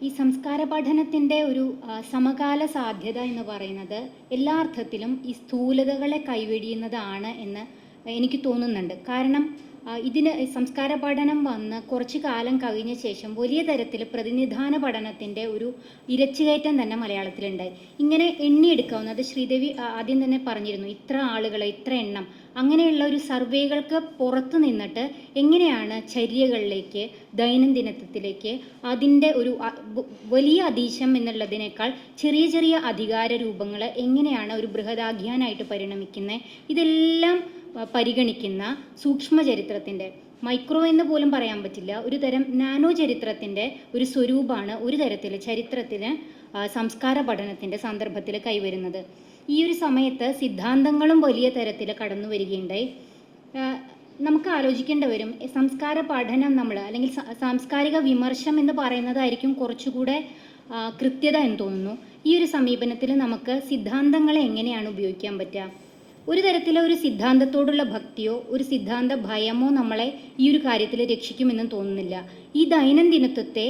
ഈ സംസ്കാര പഠനത്തിന്റെ ഒരു സമകാല സാധ്യത എന്ന് പറയുന്നത് എല്ലാ അർത്ഥത്തിലും ഈ സ്ഥൂലതകളെ കൈവെടിയുന്നതാണ് എന്ന് എനിക്ക് തോന്നുന്നുണ്ട്. കാരണം ഇതിന് സംസ്കാര പഠനം വന്ന് കുറച്ച് കാലം കഴിഞ്ഞ ശേഷം വലിയ തരത്തിൽ പ്രതിനിധാന പഠനത്തിന്റെ ഒരു ഇരച്ചുകയറ്റം തന്നെ മലയാളത്തിലുണ്ടായി. ഇങ്ങനെ എണ്ണിയെടുക്കാവുന്നത് ശ്രീദേവി ആദ്യം തന്നെ പറഞ്ഞിരുന്നു ഇത്ര ആളുകളെ ഇത്ര എണ്ണം അങ്ങനെയുള്ള ഒരു സർവേകൾക്ക് പുറത്തു നിന്നിട്ട് എങ്ങനെയാണ് ചര്യകളിലേക്ക് ദൈനംദിനത്തിലേക്ക് അതിന്റെ ഒരു വലിയ അതീശം എന്നുള്ളതിനേക്കാൾ ചെറിയ ചെറിയ അധികാര രൂപങ്ങൾ എങ്ങനെയാണ് ഒരു ബൃഹദാഖ്യാനായിട്ട് പരിണമിക്കുന്നത് ഇതെല്ലാം പരിഗണിക്കുന്ന സൂക്ഷ്മ ചരിത്രത്തിന്റെ മൈക്രോ എന്ന് പോലും പറയാൻ പറ്റില്ല ഒരു തരം നാനോ ചരിത്രത്തിന്റെ ഒരു സ്വരൂപമാണ് ഒരു തരത്തിൽ ചരിത്രത്തിന് സംസ്കാര പഠനത്തിന്റെ സന്ദർഭത്തിൽ കൈവരുന്നത്. ഈ ഒരു സമയത്ത് സിദ്ധാന്തങ്ങളും വലിയ തരത്തിൽ കടന്നു വരികയുണ്ടായി. നമുക്ക് ആലോചിക്കേണ്ടി വരും സംസ്കാര പഠനം നമ്മൾ അല്ലെങ്കിൽ സാംസ്കാരിക വിമർശം എന്ന് പറയുന്നതായിരിക്കും കുറച്ചുകൂടെ കൃത്യത എന്ന് തോന്നുന്നു. ഈ ഒരു സമീപനത്തിൽ നമുക്ക് സിദ്ധാന്തങ്ങളെ എങ്ങനെയാണ് ഉപയോഗിക്കാൻ പറ്റുക? ഒരു തരത്തിലെ ഒരു സിദ്ധാന്തത്തോടുള്ള ഭക്തിയോ ഒരു സിദ്ധാന്ത ഭയമോ നമ്മളെ ഈ ഒരു കാര്യത്തിൽ രക്ഷിക്കുമെന്നും തോന്നുന്നില്ല. ഈ ദൈനംദിനത്വത്തെ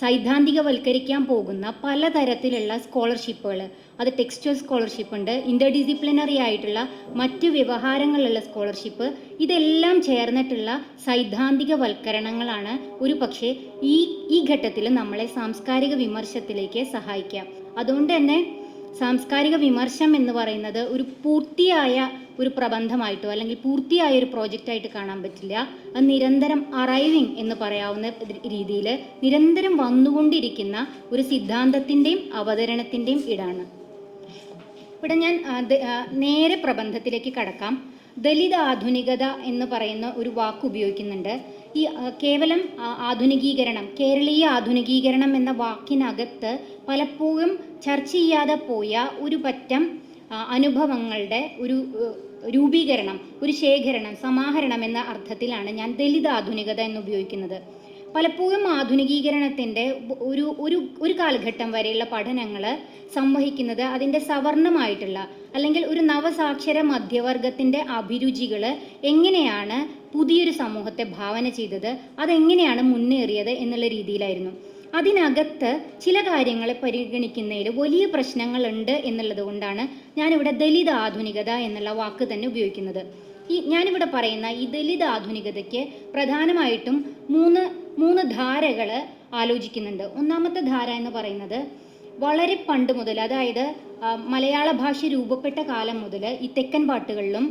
സൈദ്ധാന്തികവൽക്കരിക്കാൻ പോകുന്ന പലതരത്തിലുള്ള സ്കോളർഷിപ്പുകൾ. അത് ടെക്സ്റ്റൽ സ്കോളർഷിപ്പ് ഉണ്ട് ഇന്റർ ഡിസിപ്ലിനറി ആയിട്ടുള്ള മറ്റ് വ്യവഹാരങ്ങളിലുള്ള സ്കോളർഷിപ്പ്. ഇതെല്ലാം ചേർന്നിട്ടുള്ള സൈദ്ധാന്തികവൽക്കരണങ്ങളാണ് ഒരു പക്ഷേ ഈ ഈ ഘട്ടത്തിൽ നമ്മളെ സാംസ്കാരിക വിമർശത്തിലേക്ക് സഹായിക്കാം അതുകൊണ്ട് തന്നെ സാംസ്കാരിക വിമർശം എന്ന് പറയുന്നത് ഒരു പൂർത്തിയായ ഒരു പ്രബന്ധമായിട്ടോ അല്ലെങ്കിൽ പൂർത്തിയായ ഒരു പ്രോജക്റ്റായിട്ട് കാണാൻ പറ്റില്ല. അത് നിരന്തരം അറൈവിങ് എന്ന് പറയാവുന്ന രീതിയിൽ നിരന്തരം വന്നുകൊണ്ടിരിക്കുന്ന ഒരു സിദ്ധാന്തത്തിന്റെയും അവതരണത്തിന്റെയും ഇടാണ്. ഇവിടെ ഞാൻ നേരെ പ്രബന്ധത്തിലേക്ക് കടക്കാം. ദലിത് ആധുനികത എന്ന് പറയുന്ന ഒരു വാക്ക് ഉപയോഗിക്കുന്നുണ്ട്. ഈ കേവലം ആധുനികീകരണം കേരളീയ ആധുനികീകരണം എന്ന വാക്കിനകത്ത് പലപ്പോഴും ചർച്ച ചെയ്യാതെ പോയ ഒരു പറ്റം അനുഭവങ്ങളുടെ ഒരു രൂപീകരണം ഒരു ശേഖരണം സമാഹരണം എന്ന അർത്ഥത്തിലാണ് ഞാൻ ദലിത് ആധുനികത എന്ന് ഉപയോഗിക്കുന്നത് പലപ്പോഴും ആധുനികീകരണത്തിന്റെ ഒരു ഒരു ഒരു കാലഘട്ടം വരെയുള്ള പഠനങ്ങൾ സംവഹിക്കുന്നത് അതിന്റെ സവർണമായിട്ടുള്ള അല്ലെങ്കിൽ ഒരു നവസാക്ഷര മധ്യവർഗത്തിന്റെ അഭിരുചികൾ എങ്ങനെയാണ് പുതിയൊരു സമൂഹത്തെ ഭാവന ചെയ്തത് അതെങ്ങനെയാണ് മുന്നേറിയത് എന്നുള്ള രീതിയിലായിരുന്നു. അതിനകത്ത് ചില കാര്യങ്ങളെ പരിഗണിക്കുന്നതിൽ വലിയ പ്രശ്നങ്ങളുണ്ട് എന്നുള്ളത് കൊണ്ടാണ് ഞാനിവിടെ ദലിത ആധുനികത എന്നുള്ള വാക്ക് തന്നെ ഉപയോഗിക്കുന്നത്. ഈ ഞാനിവിടെ പറയുന്ന ഈ ദലിത ആധുനികതയ്ക്ക് പ്രധാനമായിട്ടും മൂന്ന് മൂന്ന് ധാരകൾ ആലോചിക്കുന്നുണ്ട്. ഒന്നാമത്തെ ധാര എന്ന് പറയുന്നത് വളരെ പണ്ട് മുതൽ അതായത് മലയാള ഭാഷ രൂപപ്പെട്ട കാലം മുതൽ ഈ തെക്കൻ പാട്ടുകളിലും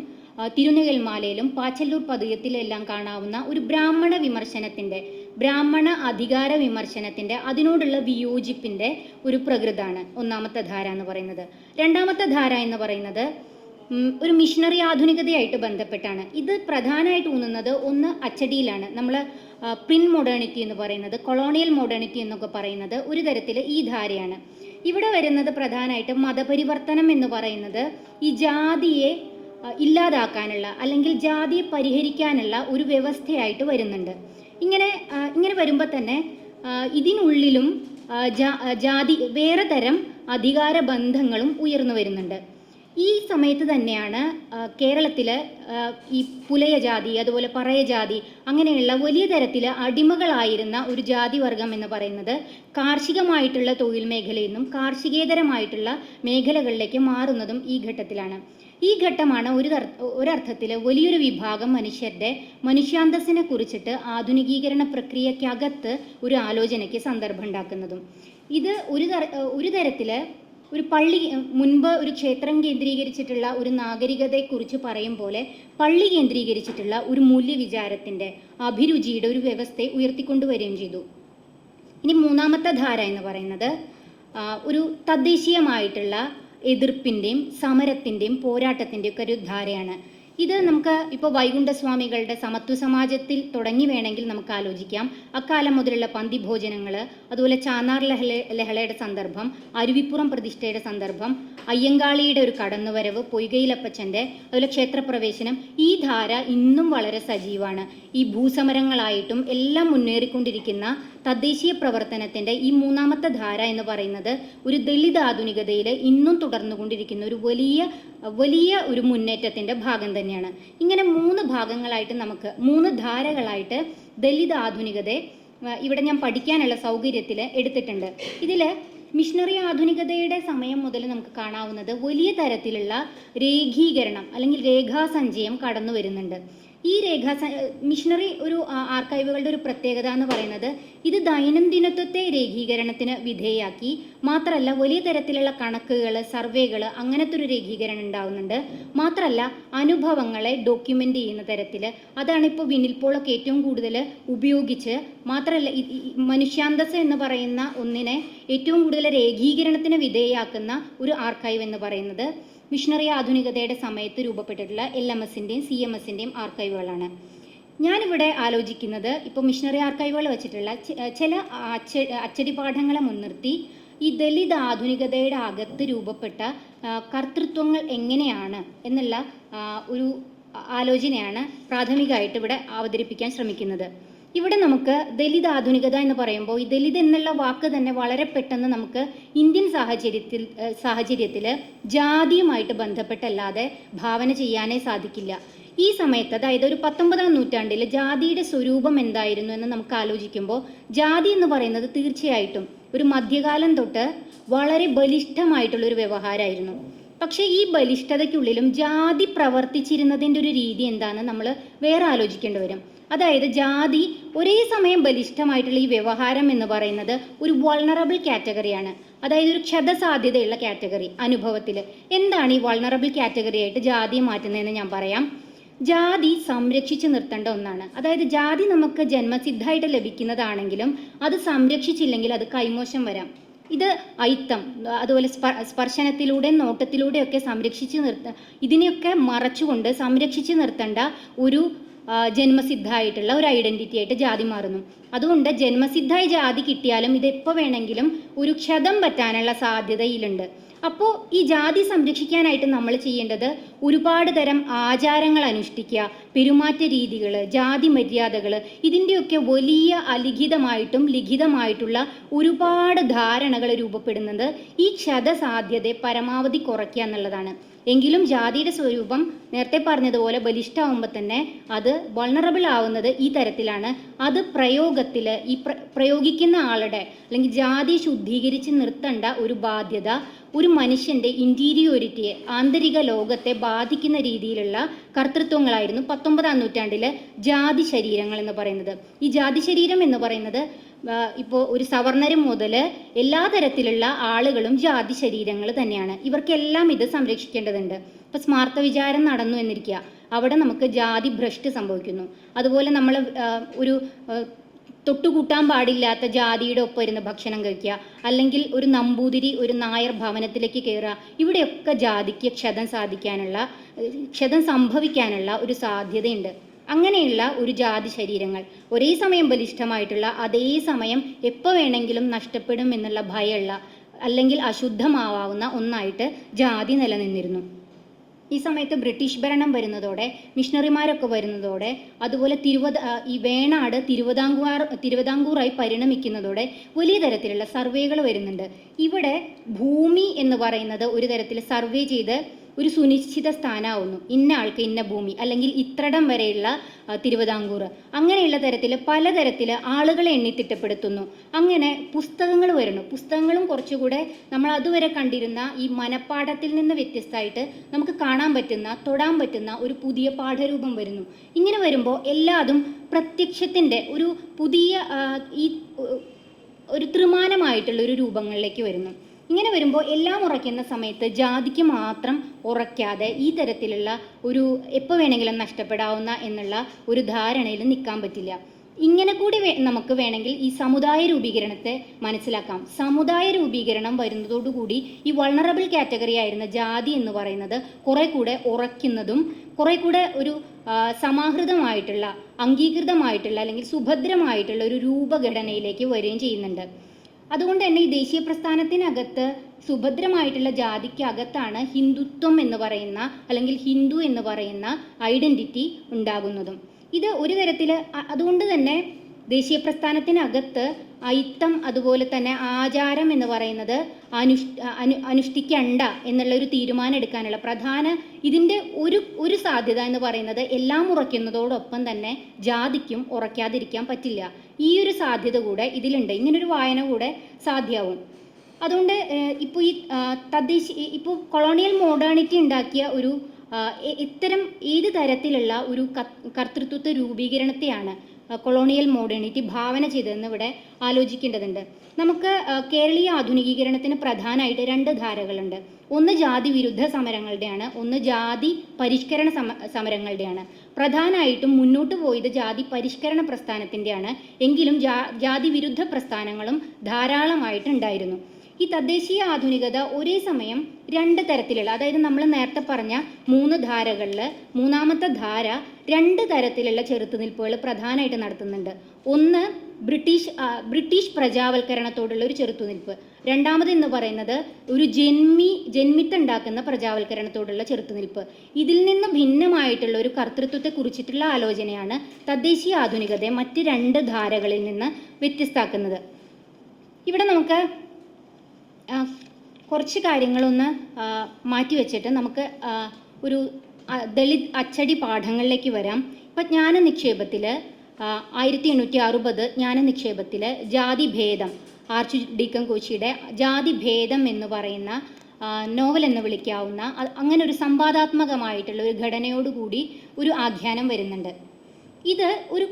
തിരുനെൽമാലയിലും പാച്ചല്ലൂർ പതിയത്തിലെല്ലാം കാണാവുന്ന ഒരു ബ്രാഹ്മണ വിമർശനത്തിന്റെ ബ്രാഹ്മണ അധികാര വിമർശനത്തിന്റെ അതിനോടുള്ള വിയോജിപ്പിന്റെ ഒരു പ്രകൃതാണ് ഒന്നാമത്തെ ധാര എന്ന് പറയുന്നത്. രണ്ടാമത്തെ ധാര എന്ന് പറയുന്നത് ഒരു മിഷണറി ആധുനികതയായിട്ട് ബന്ധപ്പെട്ടാണ്. ഇത് പ്രധാനമായിട്ട് ഊന്നുന്നത് ഒന്ന് അച്ചടിയിലാണ്. നമ്മൾ പ്രിൻ മോഡേണിറ്റി എന്ന് പറയുന്നത് കൊളോണിയൽ മോഡേണിറ്റി എന്നൊക്കെ പറയുന്നത് ഒരു തരത്തിൽ ഈ ധാരയാണ്. ഇവിടെ വരുന്നത് പ്രധാനമായിട്ട് മതപരിവർത്തനം എന്ന് പറയുന്നത് ഈ ജാതിയെ ഇല്ലാതാക്കാനുള്ള അല്ലെങ്കിൽ ജാതിയെ പരിഹരിക്കാനുള്ള ഒരു വ്യവസ്ഥയായിട്ട് വരുന്നുണ്ട്. ഇങ്ങനെ ഇങ്ങനെ വരുമ്പോൾ തന്നെ ഇതിനുള്ളിലും ജാതി വേറെ തരം അധികാര ബന്ധങ്ങളും ഉയർന്നു വരുന്നുണ്ട്. ഈ സമയത്ത് തന്നെയാണ് കേരളത്തിൽ ഈ പുലയ ജാതി അതുപോലെ പറയ ജാതി അങ്ങനെയുള്ള വലിയ തരത്തിൽ അടിമകളായിരുന്ന ഒരു ജാതി വർഗം എന്ന് പറയുന്നത് കാർഷികമായിട്ടുള്ള തൊഴിൽ മേഖലയിൽ നിന്നും കാർഷികേതരമായിട്ടുള്ള മേഖലകളിലേക്ക് മാറുന്നതും ഈ ഘട്ടത്തിലാണ്. ഈ ഘട്ടമാണ് ഒരു ഒരർത്ഥത്തിൽ വലിയൊരു വിഭാഗം മനുഷ്യരുടെ മനുഷ്യാന്തസ്സിനെ കുറിച്ചിട്ട് ആധുനികീകരണ പ്രക്രിയക്കകത്ത് ഒരു ആലോചനയ്ക്ക് സന്ദർഭം ഉണ്ടാക്കുന്നതും. ഇത് ഒരു ഒരു തരത്തിൽ ഒരു പള്ളി മുൻപ് ഒരു ക്ഷേത്രം കേന്ദ്രീകരിച്ചിട്ടുള്ള ഒരു നാഗരികതയെക്കുറിച്ച് പറയും പോലെ പള്ളി കേന്ദ്രീകരിച്ചിട്ടുള്ള ഒരു മൂല്യവിചാരത്തിന്റെ അഭിരുചിയുടെ ഒരു വ്യവസ്ഥയെ ഉയർത്തിക്കൊണ്ടുവരികയും ചെയ്തു. ഇനി മൂന്നാമത്തെ ധാര എന്ന് പറയുന്നത് ഒരു തദ്ദേശീയമായിട്ടുള്ള എതിർപ്പിന്റെയും സമരത്തിന്റെയും പോരാട്ടത്തിന്റെയും ഒക്കെ ഒരു ധാരയാണ്. ഇത് നമുക്ക് ഇപ്പോൾ വൈകുണ്ഠസ്വാമികളുടെ സമത്വ സമാജത്തിൽ തുടങ്ങി വേണമെങ്കിൽ നമുക്ക് ആലോചിക്കാം. അക്കാലം മുതലുള്ള പന്തിഭോജനങ്ങൾ അതുപോലെ ചാനാർ ലഹള ലഹളയുടെ സന്ദർഭം അരുവിപ്പുറം പ്രതിഷ്ഠയുടെ സന്ദർഭം അയ്യങ്കാളിയുടെ ഒരു കടന്നുവരവ് പൊയ്കയിലപ്പച്ചന്റെ അതുപോലെ ക്ഷേത്രപ്രവേശനം ഈ ധാര ഇന്നും വളരെ സജീവമാണ് ഈ ഭൂസമരങ്ങളായിട്ടും എല്ലാം മുന്നേറിക്കൊണ്ടിരിക്കുന്ന തദ്ദേശീയ പ്രവർത്തനത്തിന്റെ ഈ മൂന്നാമത്തെ ധാര എന്ന് പറയുന്നത് ഒരു ദളിത് ആധുനികതയിൽ ഇന്നും തുടർന്നുകൊണ്ടിരിക്കുന്ന ഒരു വലിയ വലിയ ഒരു മുന്നേറ്റത്തിന്റെ ഭാഗം തന്നെയാണ്. ഇങ്ങനെ മൂന്ന് ഭാഗങ്ങളായിട്ട് നമുക്ക് മൂന്ന് ധാരകളായിട്ട് ദളിത് ആധുനികതയെ ഇവിടെ ഞാൻ പഠിക്കാനുള്ള സൗകര്യത്തിൽ എടുത്തിട്ടുണ്ട്. ഇതിൽ മിഷണറി ആധുനികതയുടെ സമയം മുതൽ നമുക്ക് കാണാവുന്നത് വലിയ തരത്തിലുള്ള രേഖീകരണം അല്ലെങ്കിൽ രേഖാസഞ്ചയം കടന്നു വരുന്നുണ്ട് ഈ രേഖാ മിഷണറി ഒരു ആർക്കൈവുകളുടെ ഒരു പ്രത്യേകത എന്ന് പറയുന്നത് ഇത് ദൈനംദിനത്വത്തെ രേഖീകരണത്തിന് വിധേയാക്കി. മാത്രമല്ല വലിയ തരത്തിലുള്ള കണക്കുകൾ സർവേകൾ അങ്ങനത്തെ ഒരു രേഖീകരണം ഉണ്ടാവുന്നുണ്ട്. മാത്രമല്ല അനുഭവങ്ങളെ ഡോക്യുമെന്റ് ചെയ്യുന്ന തരത്തിൽ അതാണ് ഇപ്പോൾ വിനിൽപോളൊക്കെ ഏറ്റവും കൂടുതൽ ഉപയോഗിച്ച് മാത്രമല്ല മനുഷ്യാന്തസ് എന്ന് പറയുന്ന ഒന്നിനെ ഏറ്റവും കൂടുതൽ രേഖീകരണത്തിന് വിധേയമാക്കുന്ന ഒരു ആർക്കൈവ് എന്ന് പറയുന്നത്. മിഷണറി ആധുനികതയുടെ സമയത്ത് രൂപപ്പെട്ടിട്ടുള്ള എൽ എം എസിന്റെയും സി എം എസിന്റെയും ആർക്കൈവുകളാണ്. ഞാനിവിടെ ആലോചിക്കുന്നത് ഇപ്പോൾ മിഷണറി ആർക്കൈവുകൾ വെച്ചിട്ടുള്ള ചില അച്ച അച്ചടി പാഠങ്ങളെ മുൻനിർത്തി ഈ ദലിത് ആധുനികതയുടെ അകത്ത് രൂപപ്പെട്ട കർത്തൃത്വങ്ങൾ എങ്ങനെയാണ് എന്നുള്ള ഒരു ആലോചനയാണ് പ്രാഥമികമായിട്ട് ഇവിടെ അവതരിപ്പിക്കാൻ ശ്രമിക്കുന്നത്. ഇവിടെ നമുക്ക് ദലിത് ആധുനികത എന്ന് പറയുമ്പോൾ ഈ ദലിത് എന്നുള്ള വാക്ക് തന്നെ വളരെ പെട്ടെന്ന് നമുക്ക് ഇന്ത്യൻ സാഹചര്യത്തിൽ സാഹചര്യത്തിൽ ജാതിയുമായിട്ട് ബന്ധപ്പെട്ടല്ലാതെ ഭാവന ചെയ്യാനേ സാധിക്കില്ല. ഈ സമയത്ത് അതായത് ഒരു പത്തൊമ്പതാം നൂറ്റാണ്ടിൽ ജാതിയുടെ സ്വരൂപം എന്തായിരുന്നു എന്ന് നമുക്ക് ആലോചിക്കുമ്പോൾ ജാതി എന്ന് പറയുന്നത് തീർച്ചയായിട്ടും ഒരു മധ്യകാലം തൊട്ട് വളരെ ബലിഷ്ഠമായിട്ടുള്ള ഒരു വ്യവഹാരമായിരുന്നു. പക്ഷേ ഈ ബലിഷ്ഠതയ്ക്കുള്ളിലും ജാതി പ്രവർത്തിച്ചിരുന്നതിന്റെ ഒരു രീതി എന്താണെന്ന് നമ്മൾ വേറെ ആലോചിക്കേണ്ടി വരും. അതായത് ജാതി ഒരേ സമയം ബലിഷ്ഠമായിട്ടുള്ള ഈ വ്യവഹാരം എന്ന് പറയുന്നത് ഒരു വൾണറബിൾ കാറ്റഗറിയാണ് അതായത് ഒരു ക്ഷതസാധ്യതയുള്ള കാറ്റഗറി അനുഭവത്തിൽ. എന്താണ് ഈ വൾണറബിൾ കാറ്റഗറി ആയിട്ട് ജാതിയെ മാറ്റുന്നതെന്ന് ഞാൻ പറയാം. ജാതി സംരക്ഷിച്ചു നിർത്തേണ്ട ഒന്നാണ്. അതായത് ജാതി നമുക്ക് ജന്മസിദ്ധമായിട്ട് ലഭിക്കുന്നതാണെങ്കിലും അത് സംരക്ഷിച്ചില്ലെങ്കിൽ അത് കൈമോശം വരാം. ഇത് ഐത്തം അതുപോലെ സ്പ സ്പർശനത്തിലൂടെ നോട്ടത്തിലൂടെയൊക്കെ സംരക്ഷിച്ചു നിർത്ത ഇതിനെയൊക്കെ മറച്ചുകൊണ്ട് സംരക്ഷിച്ചു നിർത്തേണ്ട ഒരു ജന്മസിദ്ധമായിട്ടുള്ള ഒരു ഐഡന്റിറ്റി ആയിട്ട് ജാതി മാറുന്നു. അതുകൊണ്ട് ജന്മസിദ്ധമായി ജാതി കിട്ടിയാലും ഇത് എപ്പോൾ വേണമെങ്കിലും ഒരു ക്ഷതം പറ്റാനുള്ള സാധ്യതയിലുണ്ട്. അപ്പോൾ ഈ ജാതി സംരക്ഷിക്കാനായിട്ട് നമ്മൾ ചെയ്യേണ്ടത് ഒരുപാട് തരം ആചാരങ്ങൾ അനുഷ്ഠിക്കുക പെരുമാറ്റ രീതികൾ ജാതി മര്യാദകൾ ഇതിന്റെയൊക്കെ വലിയ അലിഖിതമായിട്ടും ലിഖിതമായിട്ടുള്ള ഒരുപാട് ധാരണകൾ രൂപപ്പെടുന്നത് ഈ ക്ഷതസാധ്യത പരമാവധി കുറയ്ക്കുക എന്നുള്ളതാണ്. എങ്കിലും ജാതിയുടെ സ്വരൂപം നേരത്തെ പറഞ്ഞതുപോലെ ബലിഷ്ഠമാകുമ്പോൾ തന്നെ അത് വൾണറബിൾ ആവുന്നത് ഈ തരത്തിലാണ്. അത് പ്രയോഗത്തിൽ ഈ പ്ര പ്രയോഗിക്കുന്ന ആളുടെ അല്ലെങ്കിൽ ജാതി ശുദ്ധീകരിച്ച് നിർത്തേണ്ട ഒരു ബാധ്യത ഒരു മനുഷ്യന്റെ ഇന്റീരിയോരിറ്റിയെ ആന്തരിക ലോകത്തെ ബാധിക്കുന്ന രീതിയിലുള്ള കർത്തൃത്വങ്ങളായിരുന്നു പത്തൊമ്പതാം നൂറ്റാണ്ടിലെ ജാതി ശരീരങ്ങൾ എന്ന് പറയുന്നത്. ഈ ജാതി ശരീരം എന്ന് പറയുന്നത് ഇപ്പോൾ ഒരു സവർണരും മുതൽ എല്ലാ തരത്തിലുള്ള ആളുകളും ജാതി ശരീരങ്ങൾ തന്നെയാണ്. ഇവർക്കെല്ലാം ഇത് സംരക്ഷിക്കേണ്ടതുണ്ട്. ഇപ്പൊ സ്മാർത്ഥ വിചാരം നടന്നു എന്നിരിക്കുക. അവിടെ നമുക്ക് ജാതി ഭ്രഷ്ട് സംഭവിക്കുന്നു. അതുപോലെ നമ്മൾ ഒരു തൊട്ടുകൂട്ടാൻ പാടില്ലാത്ത ജാതിയുടെ ഒപ്പം ഇരുന്ന് ഭക്ഷണം കഴിക്കുക. അല്ലെങ്കിൽ ഒരു നമ്പൂതിരി ഒരു നായർ ഭവനത്തിലേക്ക് കയറുക. ഇവിടെയൊക്കെ ജാതിക്ക് ക്ഷതം സാധിക്കാനുള്ള ക്ഷതം സംഭവിക്കാനുള്ള ഒരു സാധ്യതയുണ്ട്. അങ്ങനെയുള്ള ഒരു ജാതി ശരീരങ്ങൾ ഒരേ സമയം ബലിഷ്ഠമായിട്ടുള്ള അതേ സമയം എപ്പോൾ വേണമെങ്കിലും നഷ്ടപ്പെടും എന്നുള്ള ഭയമുള്ള അല്ലെങ്കിൽ അശുദ്ധമാവാവുന്ന ഒന്നായിട്ട് ജാതി നിലനിന്നിരുന്നു. ഈ സമയത്ത് ബ്രിട്ടീഷ് ഭരണം വരുന്നതോടെ മിഷണറിമാരൊക്കെ വരുന്നതോടെ അതുപോലെ തിരുവത ഈ വേണാട് തിരുവിതാംകൂർ തിരുവിതാംകൂറായി പരിണമിക്കുന്നതോടെ വലിയ തരത്തിലുള്ള സർവേകൾ വരുന്നുണ്ട്. ഇവിടെ ഭൂമി എന്ന് പറയുന്നത് ഒരു തരത്തിൽ സർവേ ചെയ്ത് ഒരു സുനിശ്ചിത സ്ഥാനമാവുന്നു ഇന്ന ആൾക്ക് ഇന്ന ഭൂമി അല്ലെങ്കിൽ ഇത്രടം വരെയുള്ള തിരുവിതാംകൂർ അങ്ങനെയുള്ള തരത്തിൽ പലതരത്തിൽ ആളുകളെ എണ്ണിത്തിട്ടപ്പെടുത്തുന്നു അങ്ങനെ പുസ്തകങ്ങൾ വരുന്നു. പുസ്തകങ്ങളും കുറച്ചുകൂടെ നമ്മൾ അതുവരെ കണ്ടിരുന്ന ഈ മനപ്പാഠത്തിൽ നിന്ന് വ്യത്യസ്തമായിട്ട് നമുക്ക് കാണാൻ പറ്റുന്ന തൊടാൻ പറ്റുന്ന ഒരു പുതിയ പാഠരൂപം വരുന്നു. ഇങ്ങനെ വരുമ്പോൾ എല്ലാതും പ്രത്യക്ഷത്തിന്റെ ഒരു പുതിയ ഈ ഒരു ത്രിമാനമായിട്ടുള്ള ഒരു രൂപങ്ങളിലേക്ക് വരുന്നു. ഇങ്ങനെ വരുമ്പോൾ എല്ലാം ഉറയ്ക്കുന്ന സമയത്ത് ജാതിക്ക് മാത്രം ഉറയ്ക്കാതെ ഈ തരത്തിലുള്ള ഒരു എപ്പോൾ വേണമെങ്കിലും നഷ്ടപ്പെടാവുന്ന എന്നുള്ള ഒരു ധാരണയിൽ നിൽക്കാൻ പറ്റില്ല. ഇങ്ങനെ കൂടി നമുക്ക് വേണമെങ്കിൽ ഈ സമുദായ രൂപീകരണത്തെ മനസ്സിലാക്കാം. സമുദായ രൂപീകരണം വരുന്നതോടുകൂടി ഈ വൾണറബിൾ കാറ്റഗറി ആയിരുന്ന ജാതി എന്ന് പറയുന്നത് കുറെ കൂടെ ഉറയ്ക്കുന്നതും കുറെ കൂടെ ഒരു സമാഹൃതമായിട്ടുള്ള അംഗീകൃതമായിട്ടുള്ള അല്ലെങ്കിൽ സുഭദ്രമായിട്ടുള്ള ഒരു രൂപഘടനയിലേക്ക് വരികയും ചെയ്യുന്നുണ്ട്. അതുകൊണ്ട് തന്നെ ഈ ദേശീയ പ്രസ്ഥാനത്തിനകത്ത് സുഭദ്രമായിട്ടുള്ള ജാതിക്കകത്താണ് ഹിന്ദുത്വം എന്ന് പറയുന്ന അല്ലെങ്കിൽ ഹിന്ദു എന്ന് പറയുന്ന ഐഡന്റിറ്റി ഉണ്ടാകുന്നതും. ഇത് ഒരു തരത്തിൽ അതുകൊണ്ട് തന്നെ ദേശീയ പ്രസ്ഥാനത്തിനകത്ത് അയിത്തം അതുപോലെ തന്നെ ആചാരം എന്ന് പറയുന്നത് അനുഷ് അനു അനുഷ്ഠിക്കണ്ട എന്നുള്ള ഒരു തീരുമാനം എടുക്കാനുള്ള പ്രധാന ഇതിന്റെ ഒരു ഒരു സാധ്യത എന്ന് പറയുന്നത് എല്ലാം ഉറയ്ക്കുന്നതോടൊപ്പം തന്നെ ജാതിക്കും ഉറയ്ക്കാതിരിക്കാൻ പറ്റില്ല. ഈ ഒരു സാധ്യത കൂടെ ഇതിലുണ്ട്. ഇങ്ങനൊരു വായന കൂടെ സാധ്യമാവും അതുകൊണ്ട് ഇപ്പോൾ ഈ തദ്ദേശ ഇപ്പോൾ കൊളോണിയൽ മോഡേണിറ്റി ഉണ്ടാക്കിയ ഒരു ഇത്തരം ഏത് തരത്തിലുള്ള ഒരു കർത്തൃത്വത്തെ രൂപീകരണത്തെയാണ് കൊളോണിയൽ മോഡേണിറ്റി ഭാവന ചെയ്തതെന്ന് ഇവിടെ ആലോചിക്കേണ്ടതുണ്ട്. നമുക്ക് കേരളീയ ആധുനികീകരണത്തിന് പ്രധാനമായിട്ട് രണ്ട് ധാരകളുണ്ട്. ഒന്ന് ജാതി വിരുദ്ധ സമരങ്ങളുടെയാണ് ഒന്ന് ജാതി പരിഷ്കരണ സമ സമരങ്ങളുടെയാണ്. പ്രധാനമായിട്ടും മുന്നോട്ട് പോയത് ജാതി പരിഷ്കരണ പ്രസ്ഥാനത്തിന്റെയാണ്. എങ്കിലും ജാതി വിരുദ്ധ പ്രസ്ഥാനങ്ങളും ധാരാളമായിട്ടുണ്ടായിരുന്നു. ഈ തദ്ദേശീയ ആധുനികത ഒരേ സമയം രണ്ട് തരത്തിലുള്ള അതായത് നമ്മൾ നേരത്തെ പറഞ്ഞ മൂന്ന് ധാരകളിൽ മൂന്നാമത്തെ ധാര രണ്ട് തരത്തിലുള്ള ചെറുത്തുനിൽപ്പുകൾ പ്രധാനമായിട്ട് നടത്തുന്നുണ്ട്. ഒന്ന് ബ്രിട്ടീഷ് ബ്രിട്ടീഷ് പ്രജാവൽക്കരണത്തോടുള്ള ഒരു ചെറുത്തുനിൽപ്പ്. രണ്ടാമത് എന്ന് പറയുന്നത് ഒരു ജന്മി ജന്മിത്തുണ്ടാക്കുന്ന പ്രജാവൽക്കരണത്തോടുള്ള ചെറുത്തുനിൽപ്പ്. ഇതിൽ നിന്ന് ഭിന്നമായിട്ടുള്ള ഒരു കർത്തൃത്വത്തെ കുറിച്ചിട്ടുള്ള ആലോചനയാണ് തദ്ദേശീയ ആധുനികതയെ മറ്റ് രണ്ട് ധാരകളിൽ നിന്ന് വ്യത്യസ്താക്കുന്നത് ഇവിടെ നമുക്ക് കുറച്ച് കാര്യങ്ങളൊന്ന് മാറ്റി വെച്ചിട്ട് നമുക്ക് ഒരു ദളിത് അച്ചടി പാഠങ്ങളിലേക്ക് വരാം. ഇപ്പം ജ്ഞാന നിക്ഷേപത്തിൽ ആയിരത്തി എണ്ണൂറ്റി അറുപത് ജ്ഞാന നിക്ഷേപത്തിൽ ജാതി ഭേദം ആർച്ച് ഡീക്കൻ കോച്ചിയുടെ ജാതി ഭേദം എന്ന് പറയുന്ന നോവൽ എന്ന് വിളിക്കാവുന്ന അങ്ങനെ ഒരു സംവാദാത്മകമായിട്ടുള്ള ഒരു ഘടനയോടുകൂടി ഒരു ആഖ്യാനം വരുന്നുണ്ട്. ഇത് ഒരു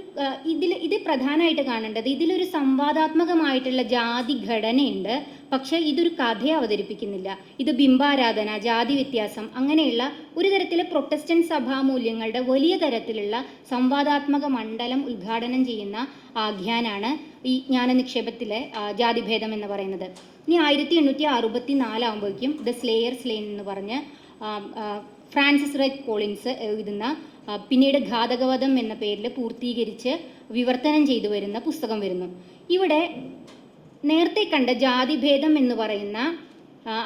ഇതിൽ ഇത് പ്രധാനമായിട്ട് കാണേണ്ടത് ഇതിലൊരു സംവാദാത്മകമായിട്ടുള്ള ജാതി ഘടനയുണ്ട്. പക്ഷെ ഇതൊരു കഥയെ അവതരിപ്പിക്കുന്നില്ല. ഇത് ബിംബാരാധന ജാതി വ്യത്യാസം അങ്ങനെയുള്ള ഒരു തരത്തിലെ പ്രൊട്ടസ്റ്റന്റ് സഭാമൂല്യങ്ങളുടെ വലിയ തരത്തിലുള്ള സംവാദാത്മക മണ്ഡലം ഉദ്ഘാടനം ചെയ്യുന്ന ആഖ്യാനാണ് ഈ ജ്ഞാന നിക്ഷേപത്തിലെ ആ, ജാതിഭേദം എന്ന് പറയുന്നത്. ഇനി ആയിരത്തി എണ്ണൂറ്റി അറുപത്തി നാലാകുമ്പോഴേക്കും ദ സ്ലേയർ സ്ലെയിൻ എന്ന് പറഞ്ഞ് ഫ്രാൻസിസ് റൈറ്റ് കോളിൻസ് എഴുതുന്ന പിന്നീട് ഘാതകവധം എന്ന പേരിൽ പൂർത്തീകരിച്ച് വിവർത്തനം ചെയ്തു വരുന്ന പുസ്തകം വരുന്നു. ഇവിടെ നേരത്തെ കണ്ട ജാതിഭേദം എന്ന് പറയുന്ന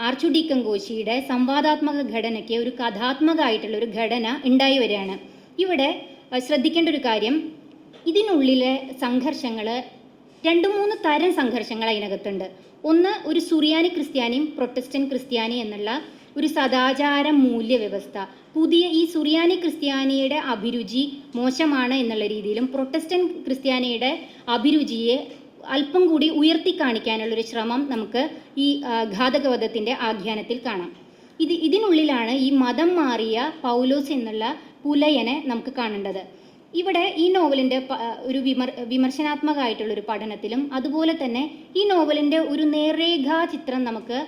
ആർച്ചു ഡി കങ്കോശിയുടെ സംവാദാത്മക ഘടനയ്ക്ക് ഒരു കഥാത്മകമായിട്ടുള്ള ഒരു ഘടന ഉണ്ടായി വരികയാണ്. ഇവിടെ ശ്രദ്ധിക്കേണ്ട ഒരു കാര്യം ഇതിനുള്ളിലെ സംഘർഷങ്ങൾ രണ്ട് മൂന്ന് തരം സംഘർഷങ്ങൾ അതിനകത്തുണ്ട്. ഒന്ന് ഒരു സുറിയാനി ക്രിസ്ത്യാനിയും പ്രൊട്ടസ്റ്റന്റ് ക്രിസ്ത്യാനി എന്നുള്ള ഒരു സദാചാര മൂല്യവ്യവസ്ഥ. പുതിയ ഈ സുറിയാനി ക്രിസ്ത്യാനിയുടെ അഭിരുചി മോശമാണ് എന്നുള്ള രീതിയിലും പ്രൊട്ടസ്റ്റന്റ് ക്രിസ്ത്യാനിയുടെ അഭിരുചിയെ അല്പം കൂടി ഉയർത്തി കാണിക്കാനുള്ള ഒരു ശ്രമം നമുക്ക് ഈ ഘാതകവധത്തിന്റെ ആഖ്യാനത്തിൽ കാണാം. ഇത് ഇതിനുള്ളിലാണ് ഈ മതം മാറിയ പൗലോസ് എന്നുള്ള പുലയനെ നമുക്ക് കാണേണ്ടത്. ഇവിടെ ഈ നോവലിന്റെ ഒരു വിമർ വിമർശനാത്മകമായിട്ടുള്ളൊരു പഠനത്തിലും അതുപോലെ തന്നെ ഈ നോവലിന്റെ ഒരു നേർരേഖാ ചിത്രം നമുക്ക്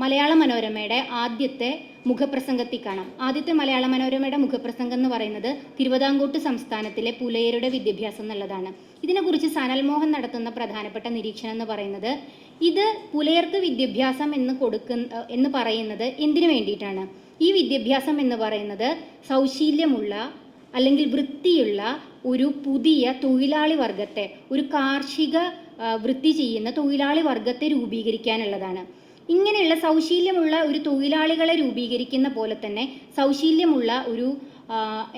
മലയാള മനോരമയുടെ ആദ്യത്തെ മുഖപ്രസംഗത്തിൽ കാണാം. ആദ്യത്തെ മലയാള മനോരമയുടെ മുഖപ്രസംഗം എന്ന് പറയുന്നത് തിരുവിതാംകൂട്ട് സംസ്ഥാനത്തിലെ പുലയരുടെ വിദ്യാഭ്യാസം എന്നുള്ളതാണ്. ഇതിനെക്കുറിച്ച് സനൽമോഹൻ നടത്തുന്ന പ്രധാനപ്പെട്ട നിരീക്ഷണം എന്ന് പറയുന്നത് ഇത് പുലയർക്ക് വിദ്യാഭ്യാസം എന്ന് കൊടുക്കുന്ന എന്ന് പറയുന്നത് എന്തിനു വേണ്ടിയിട്ടാണ്? ഈ വിദ്യാഭ്യാസം എന്ന് പറയുന്നത് സൗശീല്യമുള്ള അല്ലെങ്കിൽ വൃത്തിയുള്ള ഒരു പുതിയ തൊഴിലാളി വർഗത്തെ ഒരു കാർഷിക വൃത്തി ചെയ്യുന്ന തൊഴിലാളി വർഗത്തെ രൂപീകരിക്കാനുള്ളതാണ്. ഇങ്ങനെയുള്ള സൗശീല്യമുള്ള ഒരു തൊഴിലാളികളെ രൂപീകരിക്കുന്ന പോലെ തന്നെ സൗശീല്യമുള്ള ഒരു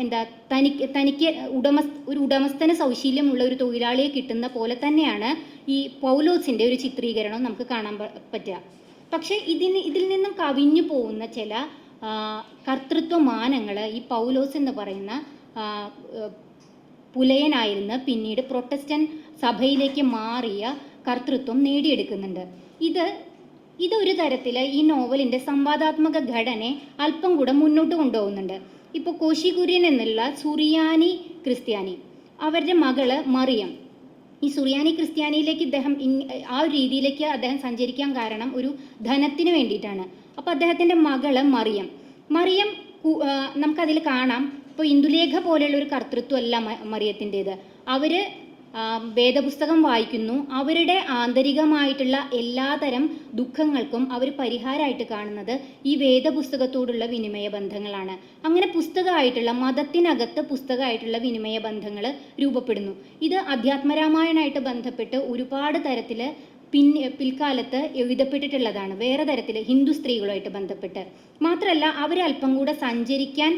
എന്താ തനിക്ക് തനിക്ക് ഉടമസ് ഒരു ഉടമസ്ഥന് സൗശീല്യമുള്ള ഒരു തൊഴിലാളിയെ കിട്ടുന്ന പോലെ തന്നെയാണ് ഈ പൗലോസിന്റെ ഒരു ചിത്രീകരണം നമുക്ക് കാണാൻ പറ്റുക. പക്ഷേ ഇതിന് ഇതിൽ നിന്നും കവിഞ്ഞു പോകുന്ന ചില കർത്തൃത്വ മാനങ്ങൾ ഈ പൗലോസ് എന്ന് പറയുന്ന പുലയനായിരുന്ന് പിന്നീട് പ്രൊട്ടസ്റ്റന്റ് സഭയിലേക്ക് മാറിയ കർത്തൃത്വം നേടിയെടുക്കുന്നുണ്ട്. ഇത് ഇതൊരു തരത്തിൽ ഈ നോവലിന്റെ സംവാദാത്മക ഘടനയെ അല്പം കൂടെ മുന്നോട്ട് കൊണ്ടുപോകുന്നുണ്ട്. ഇപ്പോൾ കോശി കുര്യൻ എന്നുള്ള സുറിയാനി ക്രിസ്ത്യാനി അവരുടെ മകൾ മറിയം. ഈ സുറിയാനി ക്രിസ്ത്യാനിയിലേക്ക് ഇദ്ദേഹം ആ ഒരു രീതിയിലേക്ക് അദ്ദേഹം സഞ്ചരിക്കാൻ കാരണം ഒരു ധനത്തിന് വേണ്ടിയിട്ടാണ്. അപ്പോൾ അദ്ദേഹത്തിന്റെ മകൾ മറിയം. മറിയം നമുക്കതിൽ കാണാം. ഇപ്പോൾ ഇന്ദുലേഖ പോലെയുള്ള ഒരു കർത്തൃത്വമല്ല മറിയത്തിന്റേത്. അവർ വേദപുസ്തകം വായിക്കുന്നു. അവരുടെ ആന്തരികമായിട്ടുള്ള എല്ലാതരം ദുഃഖങ്ങൾക്കും അവർ പരിഹാരമായിട്ട് കാണുന്നത് ഈ വേദപുസ്തകത്തോടുള്ള വിനിമയ ബന്ധങ്ങളാണ്. അങ്ങനെ പുസ്തകമായിട്ടുള്ള മതത്തിനകത്ത് പുസ്തകമായിട്ടുള്ള വിനിമയ ബന്ധങ്ങൾ രൂപപ്പെടുന്നു. ഇത് അധ്യാത്മരാമായണമായിട്ട് ബന്ധപ്പെട്ട് ഒരുപാട് തരത്തിൽ പിന്നെ പിൽക്കാലത്ത് എഴുതപ്പെട്ടിട്ടുള്ളതാണ്. വേറെ തരത്തിൽ ഹിന്ദു സ്ത്രീകളുമായിട്ട് ബന്ധപ്പെട്ട്. മാത്രമല്ല അവരല്പം കൂടെ സഞ്ചരിക്കാൻ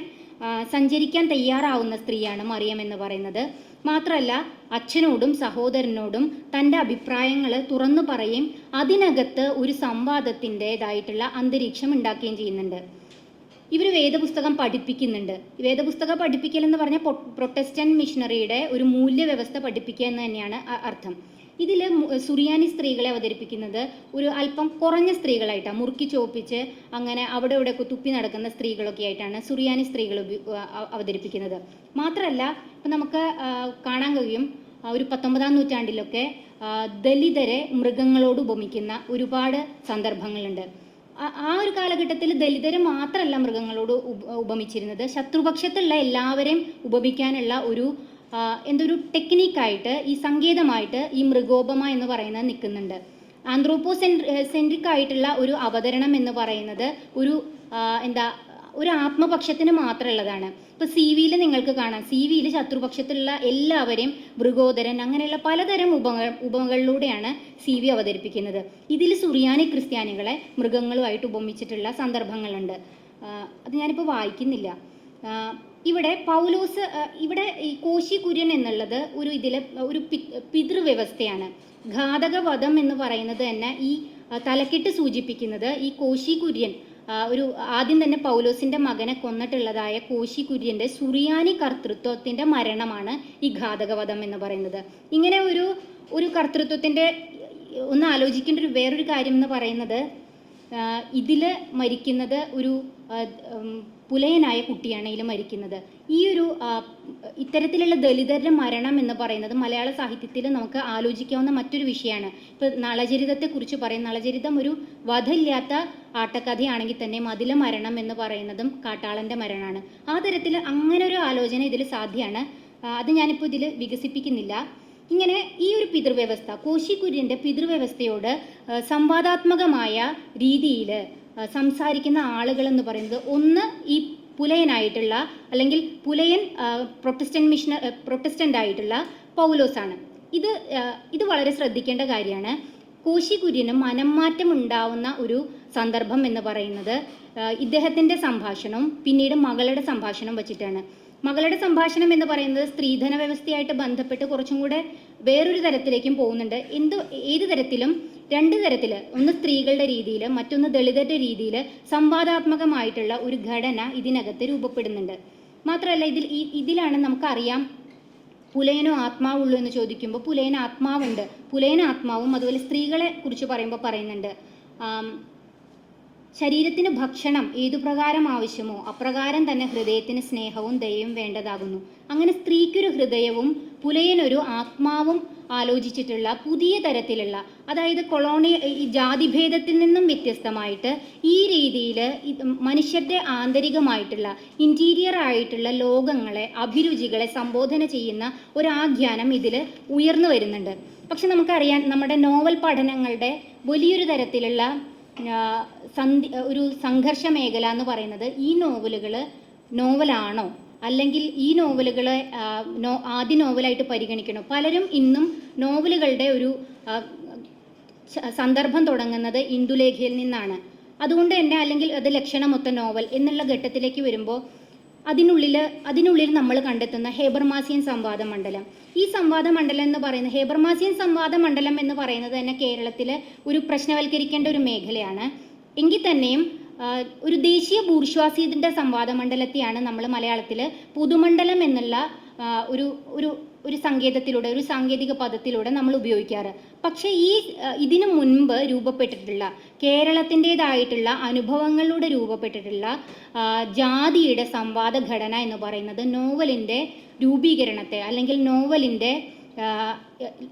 സഞ്ചരിക്കാൻ തയ്യാറാവുന്ന സ്ത്രീയാണ് മറിയം എന്ന് പറയുന്നത്. മാത്രമല്ല അച്ഛനോടും സഹോദരനോടും തന്റെ അഭിപ്രായങ്ങൾ തുറന്നു പറയുകയും അതിനകത്ത് ഒരു സംവാദത്തിന്റെതായിട്ടുള്ള അന്തരീക്ഷം ഉണ്ടാക്കുകയും ചെയ്യുന്നുണ്ട്. ഇവർ വേദപുസ്തകം പഠിപ്പിക്കുന്നുണ്ട്. വേദപുസ്തകം പഠിപ്പിക്കൽ എന്ന് പറഞ്ഞാൽ പ്രൊട്ടസ്റ്റന്റ് മിഷണറിയുടെ ഒരു മൂല്യവ്യവസ്ഥ പഠിപ്പിക്കുക എന്ന് തന്നെയാണ് അർത്ഥം. ഇതിൽ സുറിയാനി സ്ത്രീകളെ അവതരിപ്പിക്കുന്നത് ഒരു അല്പം കുറഞ്ഞ സ്ത്രീകളായിട്ടാണ് മുറുക്കി ചോപ്പിച്ച് അങ്ങനെ അവിടെ ഇവിടെയൊക്കെ തുപ്പി നടക്കുന്ന സ്ത്രീകളൊക്കെ ആയിട്ടാണ് സുറിയാനി സ്ത്രീകൾ അവതരിപ്പിക്കുന്നത്. മാത്രമല്ല ഇപ്പം നമുക്ക് കാണാൻ കഴിയും ഒരു പത്തൊമ്പതാം നൂറ്റാണ്ടിലൊക്കെ ദലിതരെ മൃഗങ്ങളോട് ഉപമിക്കുന്ന ഒരുപാട് സന്ദർഭങ്ങളുണ്ട്. ആ- ഒരു കാലഘട്ടത്തിൽ ദലിതരെ മാത്രമല്ല മൃഗങ്ങളോട് ഉപമിച്ചിരുന്നത്. ശത്രുപക്ഷത്തുള്ള എല്ലാവരെയും ഉപമിക്കാനുള്ള ഒരു എന്തൊരു ടെക്നിക്കായിട്ട് ഈ സങ്കേതമായിട്ട് ഈ മൃഗോപമ എന്ന് പറയുന്നത് നിൽക്കുന്നുണ്ട്. ആന്ത്രോപ്പോ സെൻട്രിക് ആയിട്ടുള്ള ഒരു അവതരണം എന്ന് പറയുന്നത് ഒരു എന്താ ഒരു ആത്മപക്ഷത്തിന് മാത്രമുള്ളതാണ്. ഇപ്പൊ സി വിയിൽ നിങ്ങൾക്ക് കാണാം. സി വിയിൽ ശത്രുപക്ഷത്തിലുള്ള എല്ലാവരെയും മൃഗോദരൻ അങ്ങനെയുള്ള പലതരം ഉപമ ഉപമകളിലൂടെയാണ് സി വി അവതരിപ്പിക്കുന്നത്. ഇതിൽ സുറിയാനി ക്രിസ്ത്യാനികളെ മൃഗങ്ങളുമായിട്ട് ഉപമിച്ചിട്ടുള്ള സന്ദർഭങ്ങളുണ്ട്. അത് ഞാനിപ്പോൾ വായിക്കുന്നില്ല. ഇവിടെ പൗലോസ് ഇവിടെ ഈ കോശി കുര്യൻ എന്നുള്ളത് ഒരു ഇതിലെ ഒരു പിതൃവ്യവസ്ഥയാണ്. ഘാതകവധം എന്ന് പറയുന്നത് തന്നെ ഈ തലക്കെട്ട് സൂചിപ്പിക്കുന്നത് ഈ കോശി കുര്യൻ ഒരു ആദ്യം തന്നെ പൗലോസിന്റെ മകനെ കൊന്നിട്ടുള്ളതായ കോശി കുര്യന്റെ സുറിയാനി കർത്തൃത്വത്തിന്റെ മരണമാണ് ഈ ഘാതകവധം എന്ന് പറയുന്നത്. ഇങ്ങനെ ഒരു ഒരു കർത്തൃത്വത്തിന്റെ ഒന്ന് ആലോചിക്കേണ്ട ഒരു വേറൊരു കാര്യം എന്ന് പറയുന്നത് ഇതിൽ മരിക്കുന്നത് ഒരു പുലയനായ കുട്ടിയാണ് ഇതിൽ മരിക്കുന്നത്. ഈ ഒരു ഇത്തരത്തിലുള്ള ദലിതരുടെ മരണം എന്ന് പറയുന്നത് മലയാള സാഹിത്യത്തിൽ നമുക്ക് ആലോചിക്കാവുന്ന മറ്റൊരു വിഷയമാണ്. ഇപ്പൊ നളചരിതത്തെക്കുറിച്ച് പറയും. നളചരിതം ഒരു വധമില്ലാത്ത ആട്ടക്കഥയാണെങ്കിൽ തന്നെ മതില മരണം എന്ന് പറയുന്നതും കാട്ടാളന്റെ മരണമാണ്. ആ തരത്തിൽ അങ്ങനെ ഒരു ആലോചന ഇതിൽ സാധ്യമാണ് അത് ഞാനിപ്പോൾ ഇതിൽ വികസിപ്പിക്കുന്നില്ല. ഇങ്ങനെ ഈ ഒരു പിതൃവ്യവസ്ഥ കോശി കുര്യന്റെ പിതൃവ്യവസ്ഥയോട് സംവാദാത്മകമായ രീതിയിൽ സംസാരിക്കുന്ന ആളുകൾ എന്ന് പറയുന്നത് ഒന്ന് ഈ പുലയനായിട്ടുള്ള അല്ലെങ്കിൽ പുലയൻ പ്രൊട്ടസ്റ്റന്റ് മിഷണ പ്രൊട്ടസ്റ്റന്റ് ആയിട്ടുള്ള പൗലോസാണ്. ഇത് ഇത് വളരെ ശ്രദ്ധിക്കേണ്ട കാര്യമാണ്. കോശി കുര്യന് മനംമാറ്റം ഉണ്ടാവുന്ന ഒരു സന്ദർഭം എന്ന് പറയുന്നത് ഇദ്ദേഹത്തിന്റെ സംഭാഷണവും സംഭാഷണം പിന്നീട് മകളുടെ സംഭാഷണം വച്ചിട്ടാണ്. മകളുടെ സംഭാഷണം എന്ന് പറയുന്നത് സ്ത്രീധന വ്യവസ്ഥയായിട്ട് ബന്ധപ്പെട്ട് കുറച്ചും കൂടെ വേറൊരു തരത്തിലേക്കും പോകുന്നുണ്ട്. എന്ത് ഏത് തരത്തിലും രണ്ട് തരത്തിൽ ഒന്ന് സ്ത്രീകളുടെ രീതിയിൽ മറ്റൊന്ന് ദളിതരുടെ രീതിയിൽ സംവാദാത്മകമായിട്ടുള്ള ഒരു ഘടന ഇതിനകത്ത് രൂപപ്പെടുന്നുണ്ട്. മാത്രമല്ല ഇതിൽ ഇതിലാണ് നമുക്കറിയാം പുലയനോ ആത്മാവുള്ളൂ എന്ന് ചോദിക്കുമ്പോൾ പുലയൻ ആത്മാവുണ്ട്. പുലയൻ ആത്മാവും അതുപോലെ സ്ത്രീകളെ കുറിച്ച് പറയുമ്പോൾ പറയുന്നുണ്ട്. ശരീരത്തിന് ഭക്ഷണം ഏതു പ്രകാരം ആവശ്യമോ അപ്രകാരം തന്നെ ഹൃദയത്തിന് സ്നേഹവും ദയയും വേണ്ടതാകുന്നു. അങ്ങനെ സ്ത്രീക്കൊരു ഹൃദയവും പുലയനൊരു ആത്മാവും ആലോചിച്ചിട്ടുള്ള പുതിയ തരത്തിലുള്ള അതായത് കൊളോണി ജാതിഭേദത്തിൽ നിന്നും വ്യത്യസ്തമായിട്ട് ഈ രീതിയിൽ മനുഷ്യരുടെ ആന്തരികമായിട്ടുള്ള ഇന്റീരിയർ ആയിട്ടുള്ള ലോകങ്ങളെ അഭിരുചികളെ സംബോധന ചെയ്യുന്ന ഒരു ആഖ്യാനം ഇതിൽ ഉയർന്നു വരുന്നുണ്ട്. പക്ഷെ നമുക്കറിയാം നമ്മുടെ നോവൽ പഠനങ്ങളുടെ വലിയൊരു തരത്തിലുള്ള സന്ധി ഒരു സംഘർഷ മേഖല എന്ന് പറയുന്നത് ഈ നോവലുകൾ നോവലാണോ? അല്ലെങ്കിൽ ഈ നോവലുകളെ നോ ആദ്യ നോവലായിട്ട് പരിഗണിക്കണോ. പലരും ഇന്നും നോവലുകളുടെ ഒരു സന്ദർഭം തുടങ്ങുന്നത് ഇന്ദുലേഖയിൽ നിന്നാണ്. അതുകൊണ്ട് തന്നെ അല്ലെങ്കിൽ അത് ലക്ഷണമൊത്ത നോവൽ എന്നുള്ള ഘട്ടത്തിലേക്ക് വരുമ്പോൾ അതിനുള്ളിൽ അതിനുള്ളിൽ നമ്മൾ കണ്ടെത്തുന്ന ഹേബർമാസിയൻ സംവാദ മണ്ഡലം. ഈ സംവാദ മണ്ഡലം എന്ന് പറയുന്നത് ഹേബർമാസിയൻ സംവാദ മണ്ഡലം എന്ന് പറയുന്നത് തന്നെ കേരളത്തിലെ ഒരു പ്രശ്നവൽക്കരിക്കേണ്ട ഒരു മേഖലയാണ്. എങ്കിൽ തന്നെയും ഒരു ദേശീയ ബൂർഷ്വാസിയതിന്റെ സംവാദ മണ്ഡലത്തെയാണ് നമ്മൾ മലയാളത്തിൽ പുതുമണ്ഡലം എന്നുള്ള ഒരു ഒരു ഒരു സങ്കേതത്തിലൂടെ ഒരു സാങ്കേതിക പദത്തിലൂടെ നമ്മൾ ഉപയോഗിക്കാറ്. പക്ഷേ ഈ ഇതിനു മുൻപ് രൂപപ്പെട്ടിട്ടുള്ള കേരളത്തിന്റെതായിട്ടുള്ള അനുഭവങ്ങളിലൂടെ രൂപപ്പെട്ടിട്ടുള്ള ജാതിയുടെ സംവാദ ഘടന എന്ന് പറയുന്നത് നോവലിന്റെ രൂപീകരണത്തെ അല്ലെങ്കിൽ നോവലിന്റെ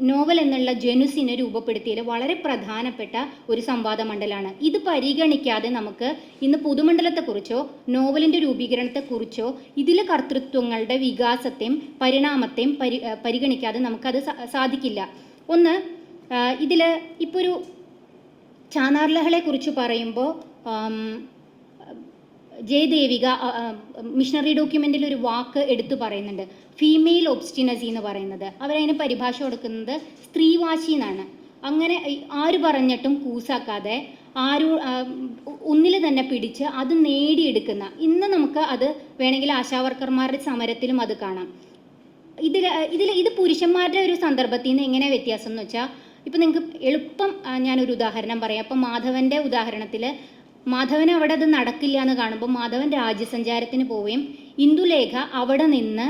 നോവൽ എന്നുള്ള ജനുസിനെ രൂപപ്പെടുത്തിയതിൽ വളരെ പ്രധാനപ്പെട്ട ഒരു സംവാദ മണ്ഡലമാണ് ഇത് പരിഗണിക്കാതെ നമുക്ക് ഇന്ന് പുതുമണ്ഡലത്തെക്കുറിച്ചോ നോവലിന്റെ രൂപീകരണത്തെക്കുറിച്ചോ ഇതിലെ കർത്തൃത്വങ്ങളുടെ വികാസത്തെയും പരിണാമത്തെയും പരി പരിഗണിക്കാതെ നമുക്കത് സാധിക്കില്ല. ഒന്ന് ഇതിൽ ഇപ്പോൾ ഒരു ചാനാർലഹളെ കുറിച്ച് പറയുമ്പോൾ ജയദേവിക മിഷണറി ഡോക്യുമെന്റിൽ ഒരു വാക്ക് എടുത്തു പറയുന്നുണ്ട്. ഫീമെയിൽ ഒബ്സ്റ്റിനസി എന്ന് പറയുന്നത്. അവരതിന് പരിഭാഷ കൊടുക്കുന്നത് സ്ത്രീവാശി എന്നാണ്. അങ്ങനെ ആര് പറഞ്ഞിട്ടും കൂസാക്കാതെ ആരു ഒന്നിൽ തന്നെ പിടിച്ച് അത് നേടിയെടുക്കുന്ന ഇന്ന് നമുക്ക് അത് വേണമെങ്കിൽ ആശാവർക്കർമാരുടെ സമരത്തിലും അത് കാണാം. ഇതിൽ ഇതിൽ ഇത് പുരുഷന്മാരുടെ ഒരു സന്ദർഭത്തിൽ നിന്ന് എങ്ങനെ വ്യത്യാസം എന്ന് വെച്ചാൽ ഇപ്പം നിങ്ങൾക്ക് എളുപ്പം ഞാനൊരു ഉദാഹരണം പറയാം. അപ്പം മാധവന്റെ ഉദാഹരണത്തിൽ മാധവൻ അവിടെ അത് നടക്കില്ല എന്ന് കാണുമ്പോൾ മാധവൻ രാജ്യസഞ്ചാരത്തിന് പോവുകയും ഇന്ദുലേഖ അവിടെ നിന്ന്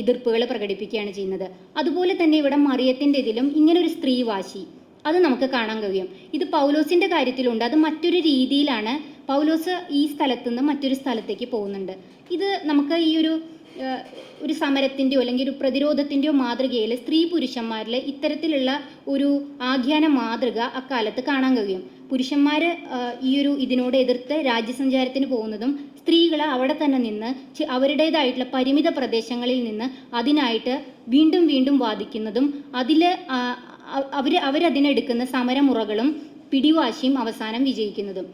എതിർപ്പുകൾ പ്രകടിപ്പിക്കുകയാണ് ചെയ്യുന്നത്. അതുപോലെ തന്നെ ഇവിടെ മറിയത്തിന്റെ ഇതിലും ഇങ്ങനെ ഒരു സ്ത്രീ വാശി അത് നമുക്ക് കാണാൻ കഴിയും. ഇത് പൗലോസിന്റെ കാര്യത്തിലുണ്ട്. അത് മറ്റൊരു രീതിയിലാണ്. പൗലോസ് ഈ സ്ഥലത്തുനിന്ന് മറ്റൊരു സ്ഥലത്തേക്ക് പോകുന്നുണ്ട്. ഇത് നമുക്ക് ഈ ഒരു ഒരു സമരത്തിന്റെയോ അല്ലെങ്കിൽ ഒരു പ്രതിരോധത്തിന്റെയോ മാതൃകയിൽ സ്ത്രീ പുരുഷന്മാരിൽ ഇത്തരത്തിലുള്ള ഒരു ആഖ്യാന മാതൃക അക്കാലത്ത് കാണാൻ കഴിയും. പുരുഷന്മാർ ഈ ഒരു ഇതിനോട് എതിർത്ത് രാജ്യസഞ്ചാരത്തിന് പോകുന്നതും സ്ത്രീകൾ അവിടെ തന്നെ നിന്ന് അവരുടേതായിട്ടുള്ള പരിമിത പ്രദേശങ്ങളിൽ നിന്ന് അതിനായിട്ട് വീണ്ടും വീണ്ടും വാദിക്കുന്നതും അതിൽ അവർ അവരതിനെടുക്കുന്ന സമരമുറകളും പിടിവാശിയും അവസാനം വിജയിക്കുന്നതും.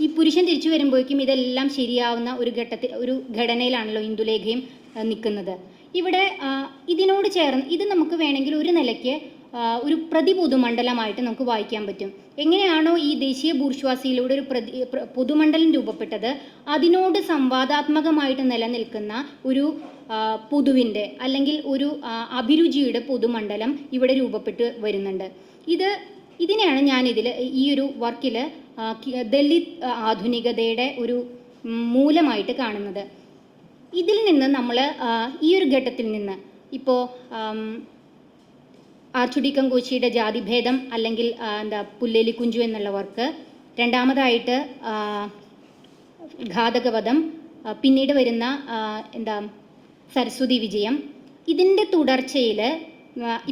ഈ പുരുഷൻ തിരിച്ചു വരുമ്പോഴേക്കും ഇതെല്ലാം ശരിയാവുന്ന ഒരു ഘട്ടത്തിൽ ഒരു ഘടനയിലാണല്ലോ ഇന്ദുലേഖയും നിൽക്കുന്നത് ഇവിടെ ഇതിനോട് ചേർന്ന് ഇത് നമുക്ക് വേണമെങ്കിൽ ഒരു നിലയ്ക്ക് ഒരു പ്രതിപൊതുമണ്ഡലമായിട്ട് നമുക്ക് വായിക്കാൻ പറ്റും. എങ്ങനെയാണോ ഈ ദേശീയ ബൂർഷ്വാസിയിലൂടെ ഒരു പ്രതി പ്ര- പൊതുമണ്ഡലം രൂപപ്പെട്ടത് അതിനോട് സംവാദാത്മകമായിട്ട് നിലനിൽക്കുന്ന ഒരു പൊതുവിന്റെ അല്ലെങ്കിൽ ഒരു അഭിരുചിയുടെ പൊതുമണ്ഡലം ഇവിടെ രൂപപ്പെട്ട് വരുന്നുണ്ട്. ഇത് ഇതിനെയാണ് ഞാൻ ഇതിൽ ഈ ഒരു വർക്കിൽ ദലിത് ആധുനികതയുടെ ഒരു മൂലമായിട്ട് കാണുന്നത്. ഇതിൽ നിന്ന് നമ്മൾ ഈ ഒരു ഘട്ടത്തിൽ നിന്ന് ഇപ്പോൾ ആർച്ചുഡിക്കം കോച്ചിയുടെ ജാതിഭേദം അല്ലെങ്കിൽ എന്താ പുല്ലേലി കുഞ്ചു എന്നുള്ള വർക്ക് രണ്ടാമതായിട്ട് ഘാതകവധം പിന്നീട് വരുന്ന എന്താ സരസ്വതി വിജയം ഇതിന്റെ തുടർച്ചയിൽ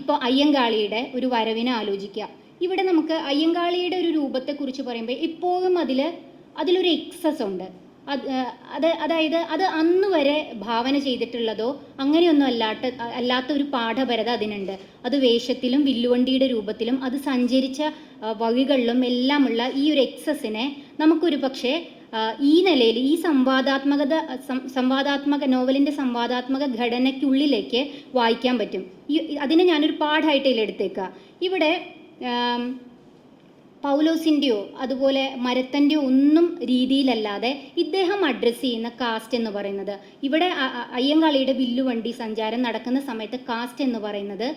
ഇപ്പോൾ അയ്യങ്കാളിയുടെ ഒരു വരവിനെ ആലോചിക്കുക. ഇവിടെ നമുക്ക് അയ്യങ്കാളിയുടെ ഒരു രൂപത്തെക്കുറിച്ച് പറയുമ്പോൾ എപ്പോഴും അതിൽ അതിലൊരു എക്സസ് ഉണ്ട്. അത് അതായത് അത് അന്ന് വരെ ഭാവന ചെയ്തിട്ടുള്ളതോ അങ്ങനെയൊന്നും അല്ലാത്ത അല്ലാത്ത ഒരു പാഠപരത അതിനുണ്ട്. അത് വേഷത്തിലും വില്ലുവണ്ടിയുടെ രൂപത്തിലും അത് സഞ്ചരിച്ച വഴികളിലും എല്ലാമുള്ള ഈ ഒരു എക്സസിനെ നമുക്കൊരു പക്ഷേ ഈ നിലയിൽ ഈ സംവാദാത്മകത സംവാദാത്മക നോവലിന്റെ സംവാദാത്മക ഘടനയ്ക്കുള്ളിലേക്ക് വായിക്കാൻ പറ്റും. ഈ അതിനെ ഞാനൊരു പാഠമായിട്ട് ഇതിലെടുത്തേക്കാം. ഇവിടെ പൗലോസിന്റെയോ അതുപോലെ മരത്തന്റെയോ ഒന്നും രീതിയിലല്ലാതെ ഇദ്ദേഹം അഡ്രസ്സ് ചെയ്യുന്ന കാസ്റ്റ് എന്ന് പറയുന്നത്. ഇവിടെ അയ്യങ്കാളിയുടെ വില്ലുവണ്ടി സഞ്ചാരം നടക്കുന്ന സമയത്ത് കാസ്റ്റ് എന്ന് പറയുന്നത്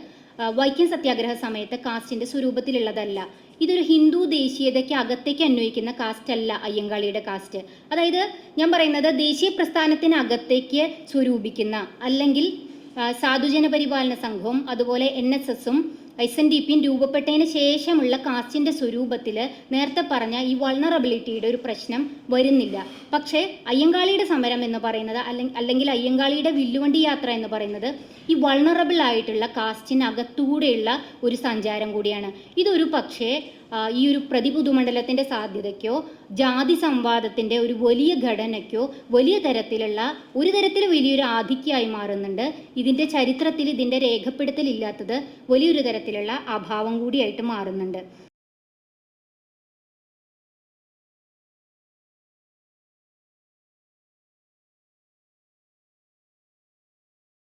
വൈക്കം സത്യാഗ്രഹ സമയത്ത് കാസ്റ്റിന്റെ സ്വരൂപത്തിലുള്ളതല്ല. ഇതൊരു ഹിന്ദു ദേശീയതയ്ക്ക് അകത്തേക്ക് അന്വയിക്കുന്ന കാസ്റ്റ് അല്ല അയ്യങ്കാളിയുടെ കാസ്റ്റ് അതായത് ഞാൻ പറയുന്നത് ദേശീയ പ്രസ്ഥാനത്തിനകത്തേക്ക് സ്വരൂപിക്കുന്ന അല്ലെങ്കിൽ സാധുജന പരിപാലന സംഘവും അതുപോലെ എൻ എസ് എസും പിയും രൂപപ്പെട്ടതിന് ശേഷമുള്ള കാസ്റ്റിന്റെ സ്വരൂപത്തിൽ നേരത്തെ പറഞ്ഞ ഈ വൾണറബിലിറ്റിയുടെ ഒരു പ്രശ്നം വരുന്നില്ല. പക്ഷേ അയ്യങ്കാളിയുടെ സമരം എന്ന് പറയുന്നത് അല്ലെങ്കിൽ അയ്യങ്കാളിയുടെ വില്ലുവണ്ടി യാത്ര എന്ന് പറയുന്നത് ഈ വൾണറബിൾ ആയിട്ടുള്ള കാസ്റ്റിനകത്തൂടെയുള്ള ഒരു സഞ്ചാരം കൂടിയാണ്. ഇതൊരു പക്ഷേ ഈ ഒരു പ്രതിപുതുമണ്ഡലത്തിന്റെ സാധ്യതയ്ക്കോ ജാതി സംവാദത്തിന്റെ ഒരു വലിയ ഘടനയ്ക്കോ വലിയ തരത്തിലുള്ള ഒരു തരത്തിൽ വലിയൊരു ആധിക്യമായി മാറുന്നുണ്ട്. ഇതിന്റെ ചരിത്രത്തിൽ ഇതിന്റെ രേഖപ്പെടുത്തലില്ലാത്തത് വലിയൊരു തരത്തിലുള്ള അഭാവം കൂടിയായിട്ട് മാറുന്നുണ്ട്.